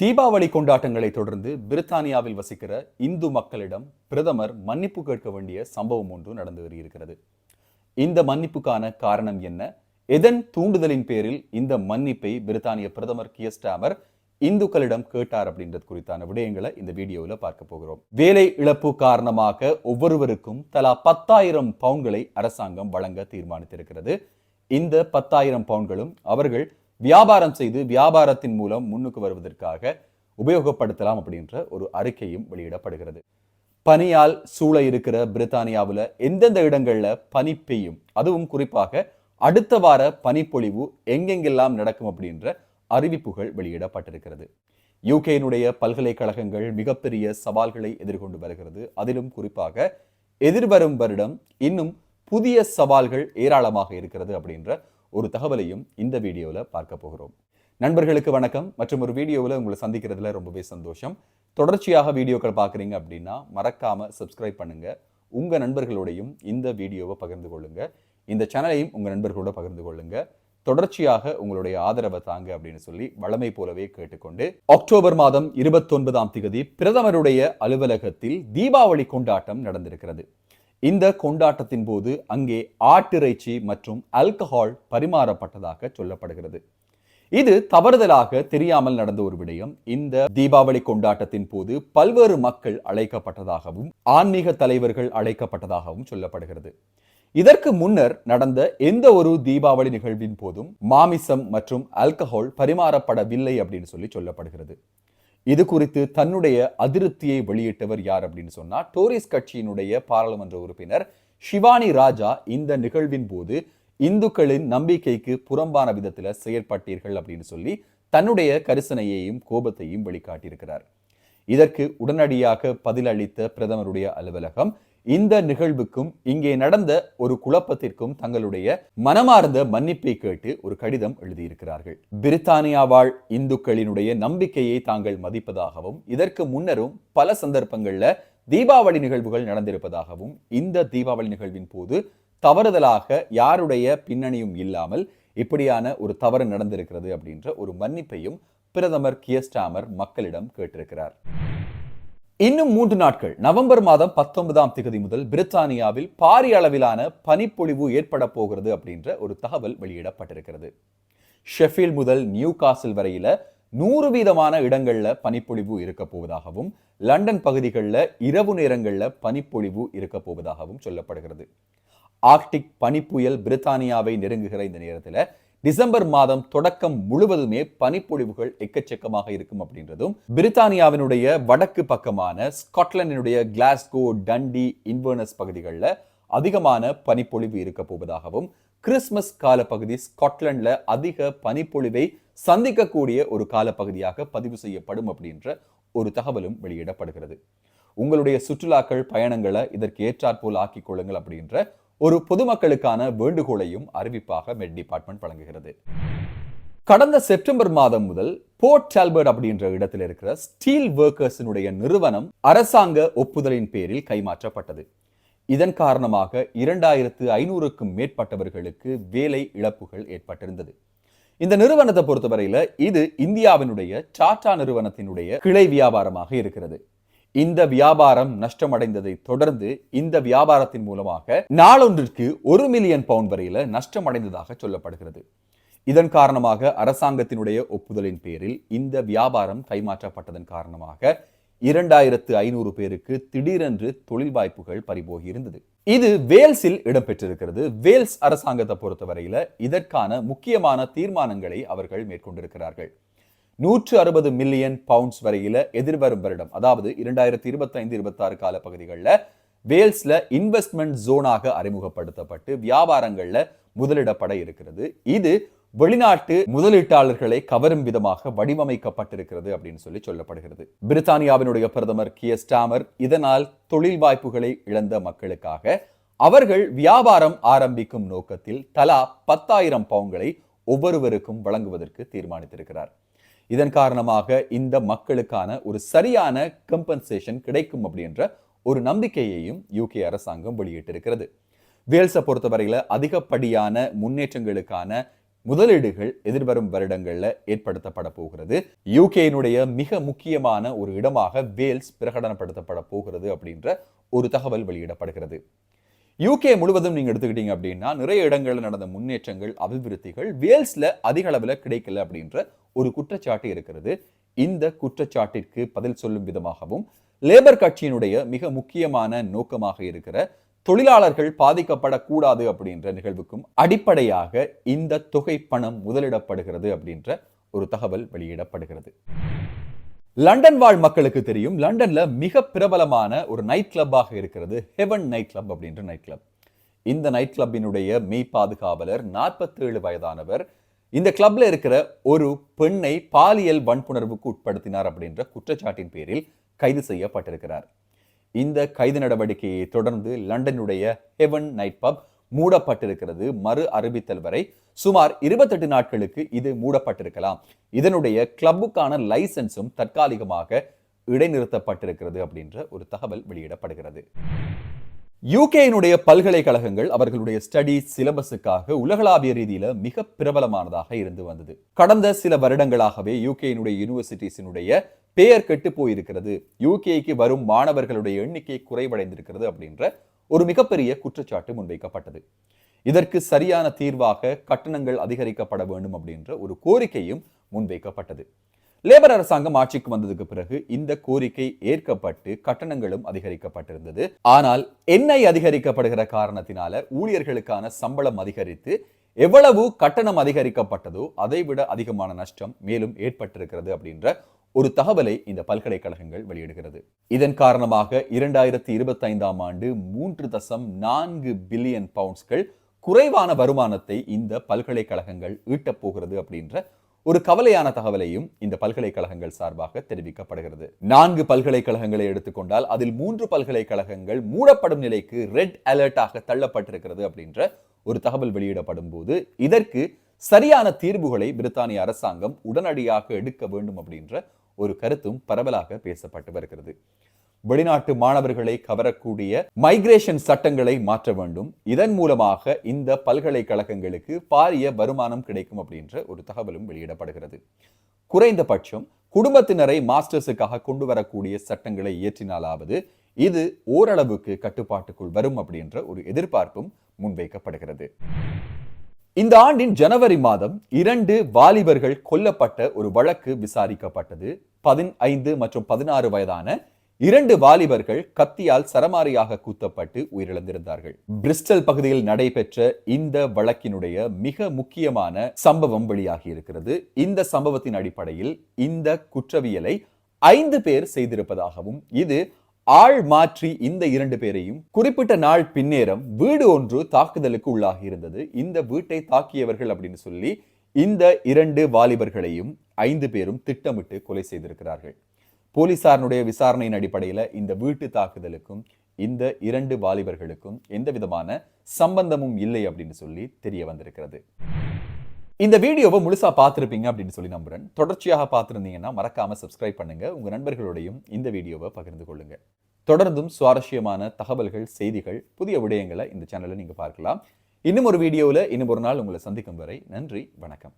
தீபாவளி கொண்டாட்டங்களை தொடர்ந்து பிரித்தானியாவில் வசிக்கிற இந்து மக்களிடம் பிரதமர் மன்னிப்பு கேட்க வேண்டிய சம்பவம் ஒன்று நடந்து வருகிறது. இந்த மன்னிப்புக்கான காரணம் என்ன? எதன் தூண்டுதலின் பேரில் இந்த மன்னிப்பை பிரித்தானிய பிரதமர் கியஸ்டாமர் இந்துக்களிடம் கேட்டார் அப்படின்றது குறித்தான விடயங்களை இந்த வீடியோவில் பார்க்க போகிறோம். வேலை இழப்பு காரணமாக ஒவ்வொருவருக்கும் தலா பத்தாயிரம் பவுன்களை அரசாங்கம் வழங்க தீர்மானித்திருக்கிறது. இந்த பத்தாயிரம் பவுன்களும் அவர்கள் வியாபாரம் செய்து வியாபாரத்தின் மூலம் முன்னுக்கு வருவதற்காக உபயோகப்படுத்தலாம் அப்படின்ற ஒரு அறிக்கையும் வெளியிடப்படுகிறது. பனியால் சூழ இருக்கிற பிரித்தானியாவில் எந்தெந்த இடங்களில் பனி பெய்யும் அதுவும் குறிப்பாக அடுத்த வார பனிப்பொழிவு எங்கெங்கெல்லாம் நடக்கும் அப்படின்ற அறிவிப்புகள் வெளியிடப்பட்டிருக்கிறது. யூகேனுடைய பல்கலைக்கழகங்கள் மிகப்பெரிய சவால்களை எதிர்கொண்டு வருகிறது. அதிலும் குறிப்பாக எதிர்வரும் வருடம் இன்னும் புதிய சவால்கள் ஏராளமாக இருக்கிறது அப்படின்ற ஒரு தகவலையும் இந்த வீடியோவில் பார்க்க போகிறோம். நண்பர்களுக்கு வணக்கம். மற்றும் ஒரு வீடியோவில் உங்களை சந்திக்கிறதுல ரொம்பவே சந்தோஷம். தொடர்ச்சியாக வீடியோக்கள் பார்க்குறீங்க அப்படின்னா மறக்காமல் சப்ஸ்கிரைப் பண்ணுங்கள் உங்கள் நண்பர்களோடையும் இந்த வீடியோவை பகிர்ந்து கொள்ளுங்கள் இந்த சேனலையும் உங்கள் நண்பர்களோட பகிர்ந்து கொள்ளுங்கள் தொடர்ச்சியாக உங்களுடைய ஆதரவை தாங்க அப்படின்னு சொல்லி வளமை போலவே கேட்டுக்கொண்டு அக்டோபர் மாதம் இருபத்தொன்பதாம் திகதி பிரதமருடைய அலுவலகத்தில் தீபாவளி கொண்டாட்டம் நடந்திருக்கிறது. இந்த கொண்டாட்டத்தின் போது அங்கே ஆட்டிறைச்சி மற்றும் ஆல்கஹால் பரிமாறப்பட்டதாக சொல்லப்படுகிறது. இது தவறுதலாக தெரியாமல் நடந்த ஒரு விடயம். இந்த தீபாவளி கொண்டாட்டத்தின் போது பல்வேறு மக்கள் அழைக்கப்பட்டதாகவும் ஆன்மீக தலைவர்கள் அழைக்கப்பட்டதாகவும் சொல்லப்படுகிறது. இதற்கு முன்னர் நடந்த எந்த ஒரு தீபாவளி நிகழ்வின் போதும் மாமிசம் மற்றும் ஆல்கஹால் பரிமாறப்படவில்லை அப்படின்னு சொல்லி சொல்லப்படுகிறது. இது குறித்து தன்னுடைய அதிருப்தியை வெளியிட்டவர் யார் அப்படின்னு சொன்னா டோரிஸ் கட்சியினுடைய பாராளுமன்ற உறுப்பினர் ஷிவானி ராஜா இந்த நிகழ்வின் போது இந்துக்களின் நம்பிக்கைக்கு புறம்பான விதத்துல செயற்பட்டீர்கள் அப்படின்னு சொல்லி தன்னுடைய கரிசனையையும் கோபத்தையும் வெளிக்காட்டியிருக்கிறார். இதற்கு உடனடியாக பதிலளித்த பிரதமருடைய அலுவலகம் இந்த நிகழ்வுக்கும் இங்கே நடந்த ஒரு குழப்பத்திற்கும் தங்களுடைய மனமார்ந்த மன்னிப்பை கேட்டு ஒரு கடிதம் எழுதியிருக்கிறார்கள். பிரித்தானியா வாழ் இந்துக்களினுடைய நம்பிக்கையை தாங்கள் மதிப்பதாகவும் இதற்கு முன்னரும் பல சந்தர்ப்பங்கள்ல தீபாவளி நிகழ்வுகள் நடந்திருப்பதாகவும் இந்த தீபாவளி நிகழ்வின் போது தவறுதலாக யாருடைய பின்னணியும் இல்லாமல் இப்படியான ஒரு தவறு நடந்திருக்கிறது அப்படின்ற ஒரு மன்னிப்பையும் பிரதமர் கியஸ்டாமர் மக்களிடம் கேட்டிருக்கிறார். இன்னும் மூன்று நாட்கள். நவம்பர் மாதம் பத்தொன்பதாம் திகதி முதல் பிரித்தானியாவில் பாரிய அளவிலான பனிப்பொழிவு ஏற்பட போகிறது அப்படின்ற ஒரு தகவல் வெளியிடப்பட்டிருக்கிறது. ஷெஃபீல் முதல் நியூ காசில் வரையில நூறு வீதமான இடங்களில் பனிப்பொழிவு இருக்க போவதாகவும் லண்டன் பகுதிகளில் இரவு நேரங்களில் பனிப்பொழிவு இருக்க போவதாகவும் சொல்லப்படுகிறது. ஆர்க்டிக் பனிப்புயல் பிரித்தானியாவை நெருங்குகிற இந்த நேரத்தில் டிசம்பர் மாதம் தொடக்கம் முழுவதுமே பனிப்பொழிவுகள் எக்கச்சக்கமாக இருக்கும் அப்படின்றதும் பிரித்தானியாவினுடைய வடக்கு பக்கமான ஸ்காட்லாண்டினுடைய கிளாஸ்கோ டண்டி இன்வர்னஸ் பகுதிகளில் அதிகமான பனிப்பொழிவு இருக்க போவதாகவும் கிறிஸ்மஸ் காலப்பகுதி ஸ்காட்லாண்ட்ல அதிக பனிப்பொழிவை சந்திக்கக்கூடிய ஒரு காலப்பகுதியாக பதிவு செய்யப்படும் அப்படின்ற ஒரு தகவலும் வெளியிடப்படுகிறது. உங்களுடைய சுற்றுலாக்கள் பயணங்களை இதற்கு ஏற்றாற்போல் ஆக்கிக் கொள்ளுங்கள் அப்படின்ற ஒரு பொதுமக்களுக்கான வேண்டுகோளையும் அறிவிப்பாக மெட் டிபார்ட்மெண்ட் வழங்குகிறது. கடந்த செப்டம்பர் மாதம் முதல் போர்ட் டால்பர்ட் அப்படின்ற இடத்தில் இருக்கிற ஸ்டீல் ஒர்க்கர்ஸினுடைய நிறுவனம் அரசாங்க ஒப்புதலின் பேரில் கைமாற்றப்பட்டது. இதன் காரணமாக இரண்டாயிரத்து ஐநூறுக்கும் மேற்பட்டவர்களுக்கு வேலை இழப்புகள் ஏற்பட்டிருந்தது. இந்த நிறுவனத்தை பொறுத்தவரையில இது இந்தியாவினுடைய டாடா நிறுவனத்தினுடைய கிளை வியாபாரமாக இருக்கிறது. இந்த வியாபாரம் நஷ்டமடைந்ததை தொடர்ந்து இந்த வியாபாரத்தின் மூலமாக நாளொன்றிற்கு ஒரு மில்லியன் பவுண்ட் வரையில நஷ்டமடைந்ததாக சொல்லப்படுகிறது. இதன் காரணமாக அரசாங்கத்தினுடைய ஒப்புதலின் பேரில் இந்த வியாபாரம் கைமாற்றப்பட்டதன் காரணமாக இரண்டாயிரத்து ஐநூறு பேருக்கு திடீரென்று தொழில் வாய்ப்புகள் பறிபோகி இருந்தது. இது வேல்ஸில் இடம்பெற்றிருக்கிறது. வேல்ஸ் அரசாங்கத்தை பொறுத்தவரையில இதற்கான முக்கியமான தீர்மானங்களை அவர்கள் மேற்கொண்டிருக்கிறார்கள். நூற்று அறுபது மில்லியன் பவுண்ட்ஸ் வரையில எதிர்வரும் வருடம் அதாவது இரண்டாயிரத்தி இருபத்தி இருபத்தாறு கால பகுதிகளில் வேல்ஸ்ல இன்வெஸ்ட்மெண்ட் ஜோனாக அறிமுகப்படுத்தப்பட்டு வியாபாரங்களில் முதலிடப்பட இருக்கிறது. இது வெளிநாட்டு முதலீட்டாளர்களை கவரும் விதமாக வடிவமைக்கப்பட்டிருக்கிறது அப்படின்னு சொல்லி சொல்லப்படுகிறது. பிரித்தானியாவினுடைய பிரதமர் கிய ஸ்டாமர் இதனால் தொழில் வாய்ப்புகளை இழந்த மக்களுக்காக அவர்கள் வியாபாரம் ஆரம்பிக்கும் நோக்கத்தில் தலா பத்தாயிரம் பவுன்களை ஒவ்வொருவருக்கும் வழங்குவதற்கு தீர்மானித்திருக்கிறார். இதன் காரணமாக இந்த மக்களுக்கான ஒரு சரியான கம்பன்சேஷன் கிடைக்கும் அப்படின்ற ஒரு நம்பிக்கையையும் யூகே அரசாங்கம் வெளியிட்டிருக்கிறது. வேல்ஸை பொறுத்தவரையில் அதிகப்படியான முன்னேற்றங்களுக்கான முதலீடுகள் எதிர்வரும் வருடங்களில் ஏற்படுத்தப்பட போகிறது. யூகேனுடைய மிக முக்கியமான ஒரு இடமாக வேல்ஸ் பிரகடனப்படுத்தப்பட போகிறது அப்படின்ற ஒரு தகவல் வெளியிடப்படுகிறது. யூகே முழுவதும் நீங்க எடுத்துக்கிட்டீங்க அப்படின்னா நிறைய இடங்களில் நடந்த முன்னேற்றங்கள் அபிவிருத்திகள் வேல்ஸ்ல அதிக அளவில் கிடைக்கல அப்படின்ற ஒரு குற்றச்சாட்டு இருக்கிறது. இந்த குற்றச்சாட்டிற்கு பதில் சொல்லும் விதமாகவும் லேபர் கட்சியினுடைய மிக முக்கியமான நோக்கமாக இருக்கிற தொழிலாளர்கள் பாதிக்கப்படக்கூடாது அப்படின்ற நிகழ்வுக்கும் அடிப்படையாக இந்த தொகை பணம் முதலிடப்படுகிறது அப்படின்ற ஒரு தகவல் வெளியிடப்படுகிறது. லண்டன் வாழ் மக்களுக்கு தெரியும். லண்டன்ல மிக பிரபலமான ஒரு நைட் கிளப்பாக இருக்கிறது. ஹெவன் நைட் கிளப் அப்படின்ற நைட் கிளப் இந்த நைட் கிளப்பினுடைய மெய் பாதுகாவலர் நாற்பத்தேழு வயதானவர். இந்த கிளப்ல இருக்கிற ஒரு பெண்ணை பாலியல் வன்புணர்வுக்கு உட்படுத்தினார் அப்படின்ற குற்றச்சாட்டின் பேரில் கைது செய்யப்பட்டிருக்கிறார். இந்த கைது நடவடிக்கையை தொடர்ந்து லண்டனுடைய ஹெவன் நைட் பப் மூடப்பட்டிருக்கிறது மறு அறிவித்தல் வரை. சுமார் இருபத்தெட்டு நாட்களுக்கு இது மூடப்பட்டிருக்கலாம். இதனுடைய கிளப்புக்கான லைசன்ஸும் தற்காலிகமாக இடைநிறுத்தப்பட்டிருக்கிறது அப்படின்ற ஒரு தகவல் வெளியிடப்படுகிறது. யூகேயினுடைய பல்கலைக்கழகங்கள் அவர்களுடைய ஸ்டடி சிலபஸுக்காக உலகளாவிய ரீதியில மிக பிரபலமானதாக இருந்து வந்தது. கடந்த சில வருடங்களாகவே யூகேயினுடைய யூனிவர்சிட்டிஸினுடைய பெயர் கெட்டு போயிருக்கிறது. யூகேக்கு வரும் மாணவர்களுடைய எண்ணிக்கை குறைவடைந்திருக்கிறது அப்படின்ற ஒரு மிகப்பெரிய குற்றச்சாட்டு முன்வைக்கப்பட்டது. இதற்கு சரியான தீர்வாக கட்டணங்கள் அதிகரிக்கப்பட வேண்டும் அப்படின்ற ஒரு கோரிக்கையும் முன்வைக்கப்பட்டது. லேபர் அரசாங்கம் ஆட்சிக்கு வந்ததுக்கு பிறகு இந்த கோரிக்கை ஏற்கப்பட்டு கட்டணங்களும் அதிகரிக்கப்பட்டிருந்தது. ஆனால் எண்ணெய் அதிகரிக்கப்படுகிற காரணத்தினால ஊழியர்களுக்கான சம்பளம் அதிகரித்து எவ்வளவு கட்டணம் அதிகரிக்கப்பட்டதோ அதை விட அதிகமான நஷ்டம் மேலும் ஏற்பட்டிருக்கிறது அப்படின்ற ஒரு தகவலை இந்த பல்கலைக்கழகங்கள் வெளியிடுகிறது. இதன் காரணமாக இரண்டாயிரத்தி இருபத்தி ஐந்தாம் ஆண்டு மூன்று தசம் நான்கு பில்லியன் பவுண்ட்ஸ்கள் குறைவான வருமானத்தை இந்த பல்கலைக்கழகங்கள் ஈட்டப் போகிறது அப்படின்ற ஒரு கவலையான தகவலையும் இந்த பல்கலைக்கழகங்கள் சார்பாக தெரிவிக்கப்படுகிறது. நான்கு பல்கலைக்கழகங்களை எடுத்துக்கொண்டால் அதில் மூன்று பல்கலைக்கழகங்கள் மூடப்படும் நிலைக்கு ரெட் அலர்ட்டாக தள்ளப்பட்டிருக்கிறது அப்படின்ற ஒரு தகவல் வெளியிடப்படும் போது இதற்கு சரியான தீர்வுகளை பிரித்தானிய அரசாங்கம் உடனடியாக எடுக்க வேண்டும் அப்படின்ற ஒரு கருத்தும் பரவலாக பேசப்பட்டு வருகிறது. வெளிநாட்டு மாணவர்களை கவரக்கூடிய மைக்ரேஷன் சட்டங்களை மாற்ற வேண்டும். இதன் மூலமாக இந்த பல்கலைக்கழகங்களுக்கு பாரிய வருமானம் கிடைக்கும் அப்படின்ற ஒரு தகவலும் வெளியிடப்படுகிறது. குறைந்தபட்சம் குடும்பத்தினரை மாஸ்டர்ஸுக்காக கொண்டு வரக்கூடிய சட்டங்களை இயற்றினாலாவது இது ஓரளவுக்கு கட்டுப்பாட்டுக்குள் வரும் அப்படின்ற ஒரு எதிர்பார்ப்பும் முன்வைக்கப்படுகிறது. இந்த ஆண்டின் ஜனவரி மாதம் இரண்டு வாலிபர்கள் கொல்லப்பட்ட ஒரு வழக்கு விசாரிக்கப்பட்டது. பதினைந்து மற்றும் பதினாறு வயதான இரண்டு வாலிபர்கள் கத்தியால் சரமாரியாக கூத்தப்பட்டு உயிரிழந்திருந்தார்கள். பிரிஸ்டல் பகுதியில் நடைபெற்ற இந்த வழக்கினுடைய மிக முக்கியமான சம்பவம் வெளியாகி இருக்கிறது. இந்த சம்பவத்தின் அடிப்படையில் இந்த குற்றவியலை ஐந்து பேர் செய்திருப்பதாகவும் இது ஆள் மாற்றி இந்த இரண்டு பேரையும் குறிப்பிட்ட நாள் பின்னேரம் வீடு ஒன்று தாக்குதலுக்கு உள்ளாகி இருந்தது. இந்த வீட்டை தாக்கியவர்கள் அப்படின்னு சொல்லி இந்த இரண்டு வாலிபர்களையும் ஐந்து பேரும் திட்டமிட்டு கொலை செய்திருக்கிறார்கள். போலீசாரனுடைய விசாரணையின் அடிப்படையில் இந்த வீட்டு தாக்குதலுக்கும் இந்த இரண்டு வாலிபர்களுக்கும் எந்த விதமான சம்பந்தமும் இல்லை அப்படின்னு சொல்லி தெரிய வந்திருக்கிறது. இந்த வீடியோவை முழுசாக பார்த்துருப்பீங்க அப்படின்னு சொல்லி நம்புகிறேன் தொடர்ச்சியாக பார்த்துருந்தீங்கன்னா மறக்காமல் சப்ஸ்கிரைப் பண்ணுங்க. உங்கள் நண்பர்களோடையும் இந்த வீடியோவை பகிர்ந்து கொள்ளுங்கள் தொடர்ந்தும் சுவாரஸ்யமான தகவல்கள் செய்திகள் புதிய விடயங்களை இந்த சேனலில் நீங்கள் பார்க்கலாம். இன்னும் ஒரு வீடியோவில் இன்னும் ஒரு நாள் உங்களை சந்திக்கும் வரை நன்றி வணக்கம்.